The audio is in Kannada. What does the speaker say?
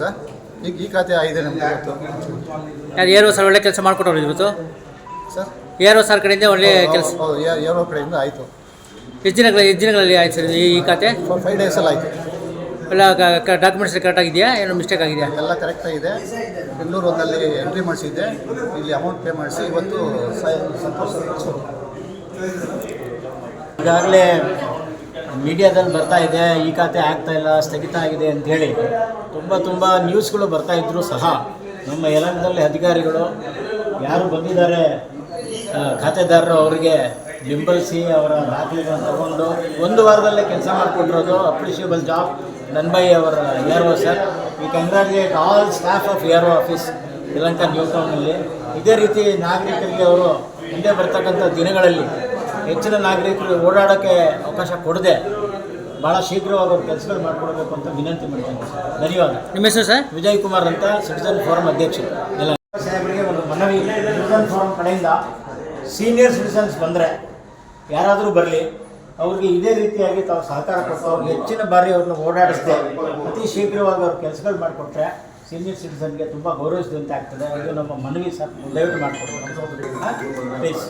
ಸರ್. ಈಗ ಈ ಖಾತೆ ಆಗಿದೆ ನಮಗೆ. ಇವತ್ತು ಯಾರು ಏರೋ ಸರ್ ಒಳ್ಳೆ ಕೆಲಸ ಮಾಡಿಕೊಟ್ಟವ್ರು ಇವತ್ತು ಸರ್? ಏರೋ ಸರ್ ಕಡೆಯಿಂದ ಒಳ್ಳೆ ಕೆಲಸ ಹೌದು ಯಾವ ಕಡೆಯಿಂದ ಆಯಿತು. ಎಷ್ಟು ದಿನಗಳ ಎಷ್ಟು ದಿನಗಳಲ್ಲಿ ಆಯ್ತು ಸರ್ ಈ ಖಾತೆ? ಫೈವ್ ಡೇಸಲ್ಲಿ ಆಯಿತು. ಎಲ್ಲ ಡಾಕ್ಯುಮೆಂಟ್ಸ್ ಕರೆಕ್ಟ್ ಆಗಿದೆಯಾ? ಏನೋ ಮಿಸ್ಟೇಕ್ ಆಗಿದೆಯಾ? ಎಲ್ಲ ಕರೆಕ್ಟಾಗಿದೆ ಬೆಂಗಳೂರು ಒಂದಲ್ಲಿ ಎಂಟ್ರಿ ಮಾಡಿಸಿದ್ದೆ. ಇಲ್ಲಿ ಅಮೌಂಟ್ ಪೇ ಮಾಡಿಸಿ ಇವತ್ತು ಸಂತೋಷ ಈಗಾಗಲೇ ಮೀಡಿಯಾದಲ್ಲಿ ಬರ್ತಾ ಇದೆ, ಈ ಖಾತೆ ಆಗ್ತಾ ಇಲ್ಲ, ಸ್ಥಗಿತ ಆಗಿದೆ ಅಂತೇಳಿ ತುಂಬ ತುಂಬ ನ್ಯೂಸ್ಗಳು ಬರ್ತಾ ಇದ್ದರೂ ಸಹ ನಮ್ಮ ಯಲಹಂಕದಲ್ಲಿ ಅಧಿಕಾರಿಗಳು ಯಾರು ಬಂದಿದ್ದಾರೆ ಖಾತೆದಾರರು ಅವರಿಗೆ ಬೆಂಬಲಿಸಿ ಅವರ ದಾಖಲೆಗಳನ್ನು ತಗೊಂಡು ಒಂದು ವಾರದಲ್ಲೇ ಕೆಲಸ ಮಾಡಿಕೊಟ್ಟಿರೋದು ಅಪ್ರಿಷಿಯಬಲ್ ಜಾಬ್ ನನ್ಬೈ ಅವರ year O sir V ಕಂಗ್ರಾಜುಲೇಟ್ all staff of year office Sri Lanka new ಟೌನಲ್ಲಿ ಇದೇ ರೀತಿ ನಾಗರಿಕರಿಗೆ ಅವರು ಹಿಂದೆ ಬರ್ತಕ್ಕಂಥ ದಿನಗಳಲ್ಲಿ ಹೆಚ್ಚಿನ ನಾಗರಿಕರು ಓಡಾಡೋಕ್ಕೆ ಅವಕಾಶ ಕೊಡದೆ ಭಾಳ ಶೀಘ್ರವಾಗಿ ಅವ್ರ ಕೆಲಸಗಳು ಮಾಡಿಕೊಡ್ಬೇಕು ಅಂತ ವಿನಂತಿ ಮಾಡ್ತೀನಿ ಸರ್. ಧನ್ಯವಾದ. ನಿಮ್ಮ ಹೆಸರು ಸರ್? ವಿಜಯ್ ಕುಮಾರ್ ಅಂತ ಸಿಟಿಸನ್ ಫೋರಂ ಅಧ್ಯಕ್ಷರು. ಎಲ್ಲ ಸಾಹೇಬರಿಗೆ ಒಂದು ಮನವಿ. ಸಿಟಿಸನ್ ಫೋರಂ ಕಡೆಯಿಂದ ಸೀನಿಯರ್ ಸಿಟಿಸನ್ಸ್ ಬಂದರೆ ಯಾರಾದರೂ ಬರಲಿ ಅವ್ರಿಗೆ ಇದೇ ರೀತಿಯಾಗಿ ತಾವು ಸಹಕಾರ ಕೊಟ್ಟು ಅವ್ರಿಗೆ ಹೆಚ್ಚಿನ ಬಾರಿ ಅವ್ರನ್ನ ಓಡಾಡಿಸ್ದೆ ಅತಿ ಶೀಘ್ರವಾಗಿ ಅವ್ರ ಕೆಲಸಗಳು ಮಾಡಿಕೊಟ್ರೆ ಸೀನಿಯರ್ ಸಿಟಿಸನ್ಗೆ ತುಂಬ ಗೌರವಿಸಿದಂತೆ ಆಗ್ತದೆ. ಇದು ನಮ್ಮ ಮನವಿ ಸರ್. ದಯವಿಟ್ಟು ಮಾಡಿಕೊಡ್ಬೇಕು ಪ್ಲೀಸ್